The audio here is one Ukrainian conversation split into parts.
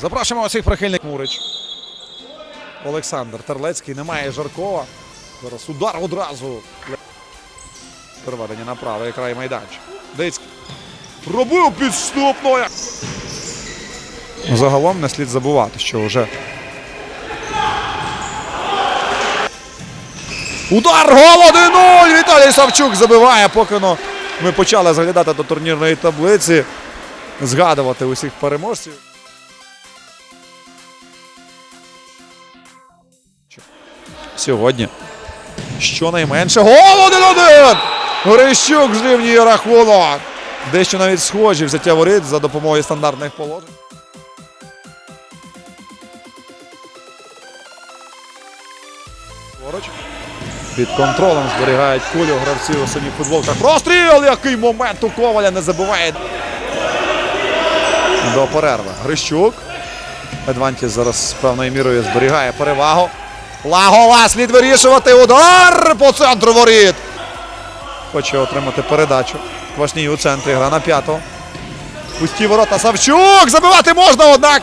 Запрошуємо усіх прихильників. Мурич. Олександр Терлецький. Немає Жаркова. Зараз удар одразу. Переведення на правий край майданчика. Дицький. Робив підступно. Загалом не слід забувати, що вже. Удар гол 1-0! Віталій Савчук забиває, поки ну, ми почали заглядати до турнірної таблиці, згадувати усіх переможців. Сьогодні щонайменше гол 1-1! Грищук зрівнює рахунок. Дещо навіть схожі взяття воріт за допомогою стандартних положень. Поруч. Під контролем зберігають кулю гравці у синіх футболках. Простріл! Який момент у Коваля не забиває. До перерви. Грищук. Едвантіс зараз певною мірою зберігає перевагу. Лагова слід вирішувати удар по центру воріт. Хоче отримати передачу. Квашній у центрі. Гра на п'ятого. Пусті ворота Савчук. Забивати можна, однак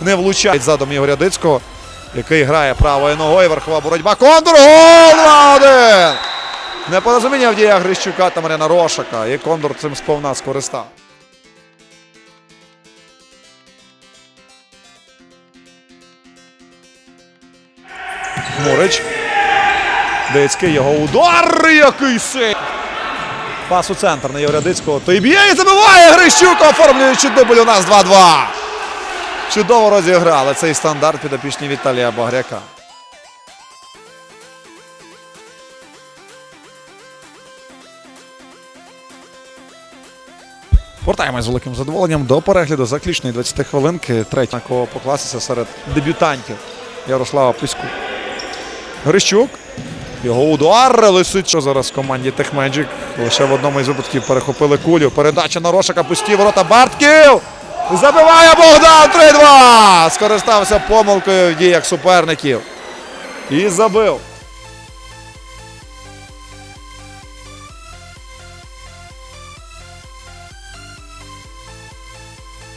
не влучає задом Ігоря Дицького, який грає правою ногою. Верхова боротьба. Кондур. Гол 2-1. Непорозуміння в діях Грищука та Марина Рошака. І Кондур цим сповна скористав. Мурич. Дицький його удар. Який сей. Пас у центр на Єврядицького. Той б'є і забиває Грищук, оформлюючи дубль у нас 2-2. Чудово розіграли цей стандарт підопічні Віталія Багряка. Повертаємось з великим задоволенням до перегляду заключної 20 хвилинки. Третя на кого покластися серед дебютантів Ярослава Письку. Грищук. Його удар лисить, що зараз в команді Техмеджик. Лише в одному із випадків перехопили кулю. Передача на Рошака, пусті ворота Бартків. Забиває Богдан 3-2. Скористався помилкою в діях суперників. І забив.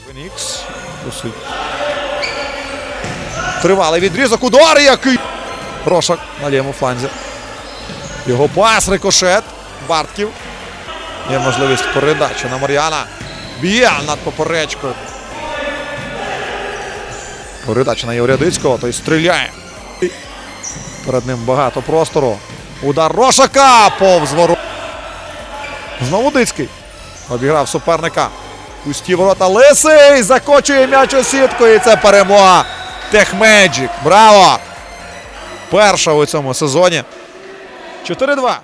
Фенікс. Тривалий відрізок. Удар який. Рошак на лівому фланзі. Його пас, рикошет. Бартків. Є можливість передачі на Мар'яна. Б'є над поперечкою. Передача на Єврядицького, той стріляє. Перед ним багато простору. Удар Рошака повз ворот. Знову Дицький. Обіграв суперника. Пусті ворота Лисий. Закочує м'яч у сітку. І це перемога. Техмеджик. Браво! Перша у цьому сезоні. 4-2.